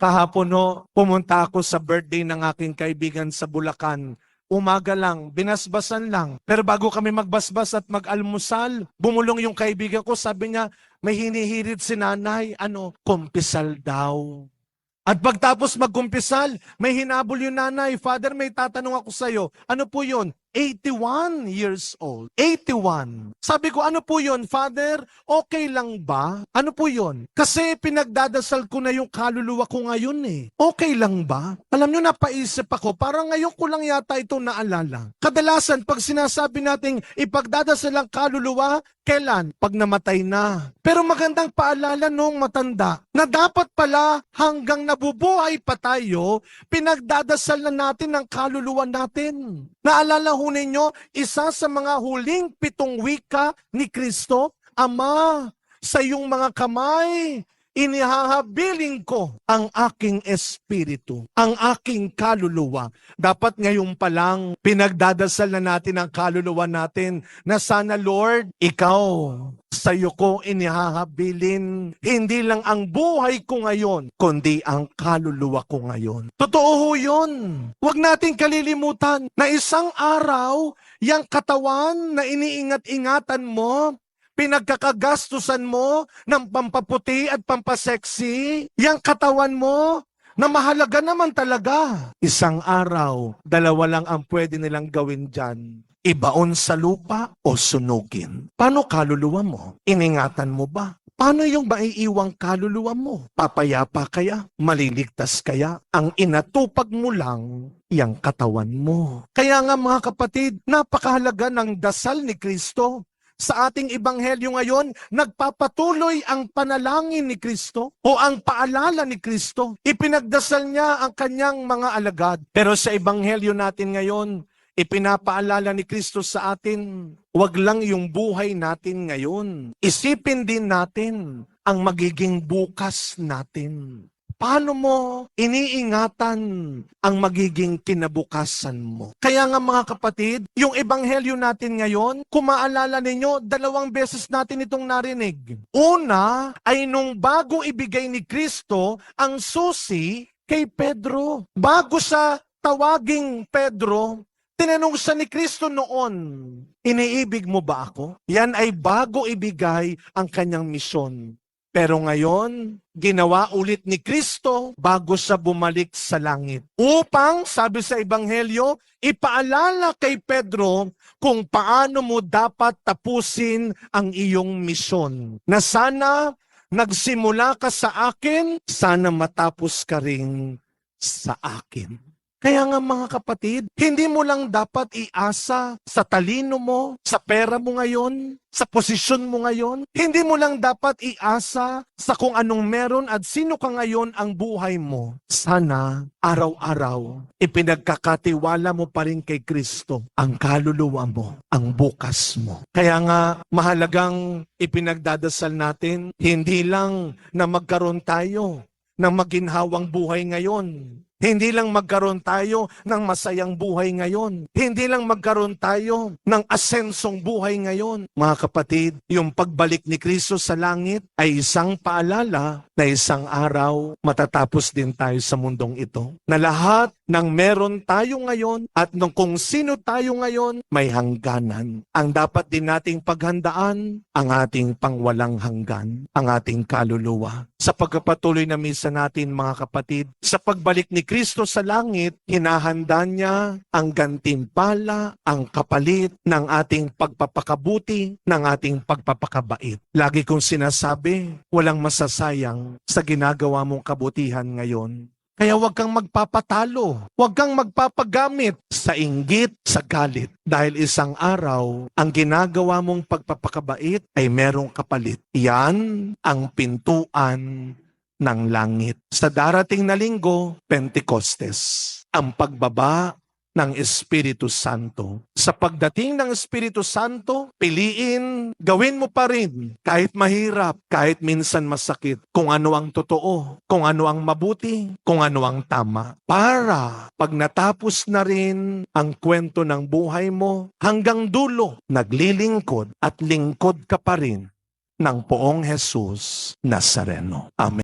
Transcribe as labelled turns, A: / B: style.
A: Kahapon no, pumunta ako sa birthday ng aking kaibigan sa Bulacan. Umaga lang, binasbasan lang. Pero bago kami magbasbas at mag-almusal, bumulong yung kaibigan ko, sabi niya, may hinihirit si nanay, ano, kumpisal daw. At pagtapos magkumpisal, may hinabol yung nanay, Father, may tatanong ako sa'yo, ano po yun? 81 years old. 81. Sabi ko, ano po yun, Father? Okay lang ba? Ano po yun? Kasi pinagdadasal ko na yung kaluluwa ko ngayon eh. Okay lang ba? Alam nyo, napaisip ako, parang ngayon ko lang yata ito naalala. Kadalasan, pag sinasabi nating ipagdadasal ang kaluluwa, kailan? Pag namatay na. Pero magandang paalala nung matanda na dapat pala hanggang nabubuhay pa tayo, pinagdadasal na natin ang kaluluwa natin. Naalala ho ninyo, isa sa mga huling pitong wika ni Kristo, Ama, sa iyong mga kamay, inihahabiling ko ang aking espiritu, ang aking kaluluwa. Dapat ngayon pa lang, pinagdadasal na natin ang kaluluwa natin na sana Lord, Ikaw, sa iyo ko inihahabilin hindi lang ang buhay ko ngayon, kundi ang kaluluwa ko ngayon. Totoo ho yun. Huwag nating kalilimutan na isang araw, yung katawan na iniingat-ingatan mo, pinagkakagastusan mo ng pampaputi at pampaseksi, yung katawan mo na mahalaga naman talaga. Isang araw, dalawa lang ang pwede nilang gawin dyan. Ibaon sa lupa o sunugin. Paano kaluluwa mo? Iningatan mo ba? Paano yung maiiwang kaluluwa mo? Papayapa kaya? Maliligtas kaya? Ang inatupag mo lang, yung katawan mo. Kaya nga mga kapatid, napakahalaga ng dasal ni Kristo sa ating ebanghelyo ngayon, nagpapatuloy ang panalangin ni Kristo o ang paalala ni Kristo. Ipinagdasal niya ang kanyang mga alagad. Pero sa ebanghelyo natin ngayon, ipinapaalala ni Kristo sa atin, wag lang yung buhay natin ngayon. Isipin din natin ang magiging bukas natin. Paano mo iniingatan ang magiging kinabukasan mo? Kaya nga mga kapatid, yung ebanghelyo natin ngayon, kung maalala ninyo, dalawang beses natin itong narinig. Una ay nung bago ibigay ni Kristo ang susi kay Pedro. Bago sa tawaging Pedro, tinanong siya ni Kristo noon, iniibig mo ba ako? Yan ay bago ibigay ang kanyang misyon. Pero ngayon, ginawa ulit ni Kristo bago siya bumalik sa langit. Upang, sabi sa Ebanghelyo, ipaalala kay Pedro kung paano mo dapat tapusin ang iyong misyon. Na sana nagsimula ka sa akin, sana matapos ka rin sa akin. Kaya nga mga kapatid, hindi mo lang dapat iasa sa talino mo, sa pera mo ngayon, sa posisyon mo ngayon. Hindi mo lang dapat iasa sa kung anong meron at sino ka ngayon ang buhay mo. Sana araw-araw ipinagkakatiwala mo pa rin kay Kristo ang kaluluwa mo, ang bukas mo. Kaya nga mahalagang ipinagdadasal natin, hindi lang na magkaroon tayo ng maginhawang buhay ngayon, hindi lang magkaroon tayo ng masayang buhay ngayon. Hindi lang magkaroon tayo ng asensong buhay ngayon. Mga kapatid, yung pagbalik ni Kristo sa langit ay isang paalala na isang araw matatapos din tayo sa mundong ito. Na lahat ng meron tayo ngayon at nung kung sino tayo ngayon, may hangganan. Ang dapat din nating paghandaan, ang ating pangwalang hanggan, ang ating kaluluwa. Sa pagkapatuloy na misa natin mga kapatid, sa pagbalik ni Kristo sa langit, hinahanda niya ang gantimpala, ang kapalit ng ating pagpapakabuti, ng ating pagpapakabait. Lagi kong sinasabi, walang masasayang sa ginagawa mong kabutihan ngayon. Kaya huwag kang magpapatalo, huwag kang magpapagamit sa inggit, sa galit. Dahil isang araw, ang ginagawa mong pagpapakabait ay merong kapalit. Yan ang pintuan ng langit. Sa darating na linggo, Pentecostes. Ang pagbaba ng Espiritu Santo. Sa pagdating ng Espiritu Santo, piliin, gawin mo pa rin kahit mahirap, kahit minsan masakit, kung ano ang totoo, kung ano ang mabuti, kung ano ang tama. Para pag natapos na rin ang kwento ng buhay mo, hanggang dulo, naglilingkod at lingkod ka pa rin ng poong Jesus Nazareno. Amen.